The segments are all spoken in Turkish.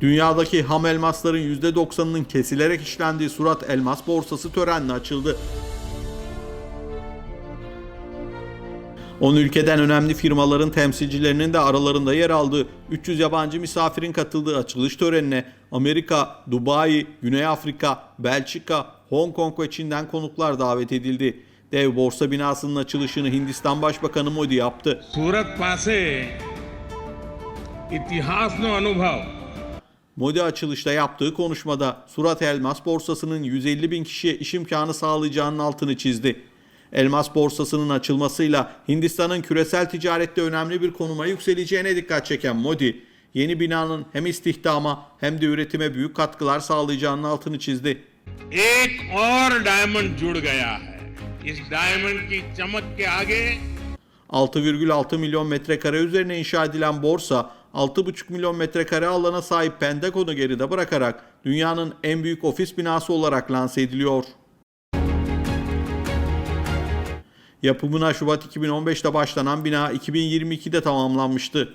Dünyadaki ham elmasların %90'ının kesilerek işlendiği Surat Elmas Borsası törenle açıldı. 10 ülkeden önemli firmaların temsilcilerinin de aralarında yer aldığı 300 yabancı misafirin katıldığı açılış törenine Amerika, Dubai, Güney Afrika, Belçika, Hong Kong ve Çin'den konuklar davet edildi. Dev borsa binasının açılışını Hindistan Başbakanı Modi yaptı. Surat pase itihasno anubhav Modi açılışta yaptığı konuşmada Surat Elmas Borsası'nın 150 bin kişiye iş imkanı sağlayacağının altını çizdi. Elmas borsasının açılmasıyla Hindistan'ın küresel ticarette önemli bir konuma yükseleceğine dikkat çeken Modi, yeni binanın hem istihdama hem de üretime büyük katkılar sağlayacağının altını çizdi. एक और डायमंड जुड़ गया है इस डायमंड की चमक के आगे 6,6 milyon metrekare üzerine inşa edilen borsa 6,5 milyon metrekare alana sahip Pentagon'u geride bırakarak dünyanın en büyük ofis binası olarak lanse ediliyor. Yapımına Şubat 2015'te başlanan bina 2022'de tamamlanmıştı.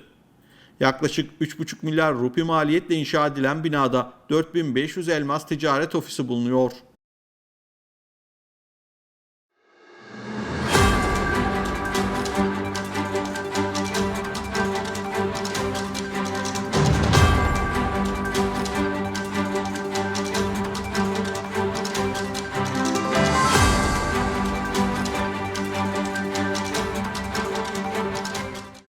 Yaklaşık 3,5 milyar rupi maliyetle inşa edilen binada 4500 elmas ticaret ofisi bulunuyor.